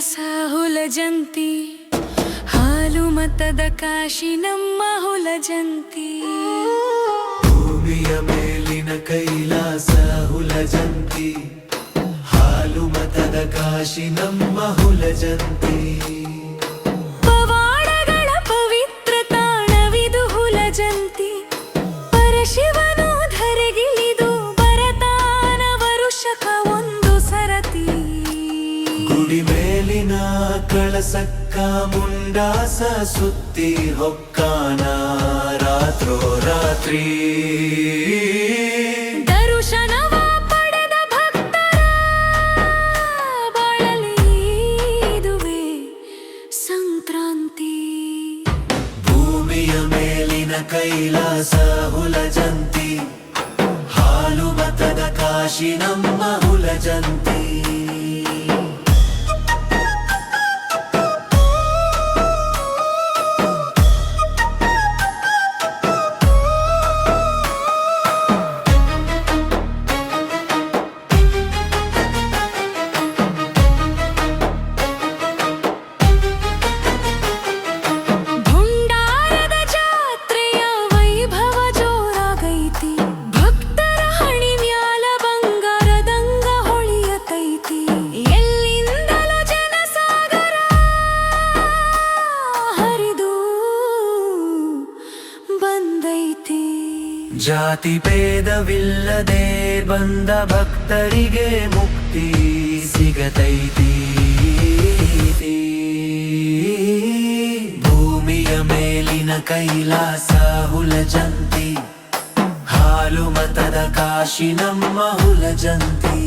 ಕಸ ಹುಲಜಂತಿ ಹಾಲು ಮತದ ಕಾಶಿ ನಮ್ಮ ಹುಲಜಂತಿ. ಭೂಮಿಯ ಮೇಲಿನ ಕೈಲಾಸ ಹುಲಜಂತಿ, ಹಾಲು ಮತದ ಕಾಶಿ ನಮ್ಮ ಹುಲಜಂತಿ. ಕಳಸಕ್ಕ ಮುಂಡಾಸ ಸುತ್ತಿ ಹೊಕ್ಕಾನ ರಾತ್ರೋ ರಾತ್ರಿ. ದರುಶನವ ಪಡೆದ ಭಕ್ತರ ಬಾಳಲಿ ಸಂಕ್ರಾಂತಿ. ಭೂಮಿಯ ಮೇಲಿನ ಕೈಲಾಸ ಹುಲಜಂತಿ ಹಾಲು ಮತದ ಕಾಶಿ ನಮ್ಮ ಹುಲಜಂತಿ ಜಾತಿ ಭೇದವಿಲ್ಲದೆ ಬಂದ ಭಕ್ತರಿಗೆ ಮುಕ್ತಿ ಸಿಗತೈತಿ. ಭೂಮಿಯ ಮೇಲಿನ ಕೈಲಾಸ ಹುಲಜಂತಿ, ಹಾಲು ಮತದ ಕಾಶಿ ನಮ್ಮ ಹುಲಜಂತಿ.